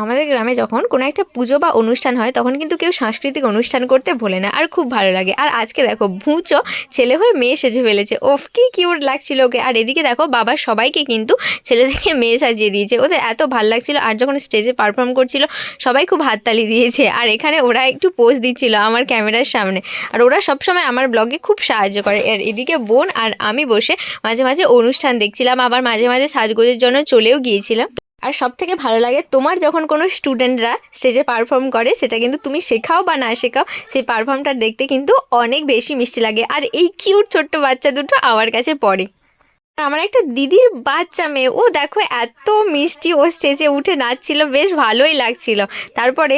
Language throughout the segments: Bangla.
আমাদের গ্রামে যখন কোনো একটা পুজো বা অনুষ্ঠান হয়, তখন কিন্তু কেউ সাংস্কৃতিক অনুষ্ঠান করতে ভোলে না আর খুব ভালো লাগে। আর আজকে দেখো, ভুঁচো ছেলে হয়ে মেয়ে সেজে ফেলেছে। ওফ, কি কিউট লাগছিল ওকে। আর এদিকে দেখো, বাবা সবাইকে কিন্তু ছেলে থেকে মেয়ে সাজিয়ে দিয়েছে। ওদের এত ভালো লাগছিল আর যখন স্টেজে পারফর্ম করছিল, সবাই খুব হাততালি দিয়েছে। আর এখানে ওরা একটু পোজ দিচ্ছিল আমার ক্যামেরার সামনে। আর ওরা সবসময় আমার ব্লগে খুব সাহায্য করে। আর এদিকে বোন আর আমি বসে মাঝে মাঝে অনুষ্ঠান দেখছিলাম, আবার মাঝে মাঝে সাজগোজের জন্য চলেও গিয়েছিলাম। আর সব থেকে ভালো লাগে তোমার যখন কোনো স্টুডেন্টরা স্টেজে পারফর্ম করে, সেটা কিন্তু তুমি শেখাও বা না শেখাও, সেই পারফর্মটা দেখতে কিন্তু অনেক বেশি মিষ্টি লাগে। আর এই কিউট ছোট্ট বাচ্চা দুটো আমার কাছে পড়ে আমার একটা দিদির বাচ্চা মেয়ে, ও দেখো এত মিষ্টি, ও স্টেজে উঠে নাচছিল, বেশ ভালোই লাগছিল। তারপরে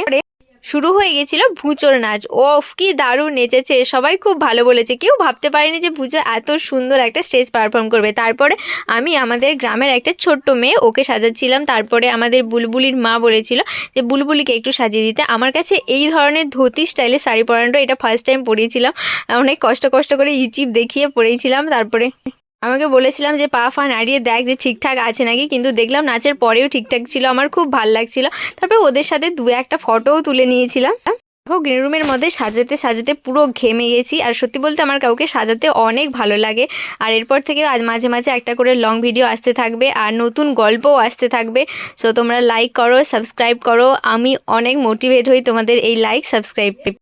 শুরু হয়ে গেছিল ভুচোর নাচ। ওফ, কি দারুণ নেচেছে। সবাই খুব ভালো বলেছে। কেউ ভাবতে পারেনি যে ভুচো এত সুন্দর একটা স্টেজ পারফর্ম করবে। তারপরে আমি আমাদের গ্রামের একটা ছোট্ট মেয়ে ওকে সাজাচ্ছিলাম। তারপরে আমাদের বুলবুলির মা বলেছিল যে, বুলবুলিকে একটু সাজিয়ে দিতে। আমার কাছে এই ধরনের ধুতি স্টাইলে শাড়ি পরানোটা এটা ফার্স্ট টাইম পরিয়েছিলাম অনেক কষ্ট কষ্ট করে ইউটিউব দেখিয়ে পরিয়েছিলাম তারপরে আমাকে বলেছিলাম যে, পা ফা নাড়িয়ে দেখ যে ঠিকঠাক আছে নাকি? কিন্তু দেখলাম নাচের পরেও ঠিকঠাক ছিল, আমার খুব ভালো লাগছিল। তারপর ওদের সাথে দু একটা ফটোও তুলে নিয়েছিলাম। দেখো গ্রিন রুমের মধ্যে সাজাতে সাজাতে পুরো ঘেমে গেছি। আর সত্যি বলতে আমার কাউকে সাজাতে অনেক ভালো লাগে। আর এরপর থেকে আজ মাঝে মাঝে একটা করে লং ভিডিও আসতে থাকবে আর নতুন গল্পও আসতে থাকবে। সো তোমরা লাইক করো সাবস্ক্রাইব করো। আমি অনেক মোটিভেট হই তোমাদের এই লাইক সাবস্ক্রাইব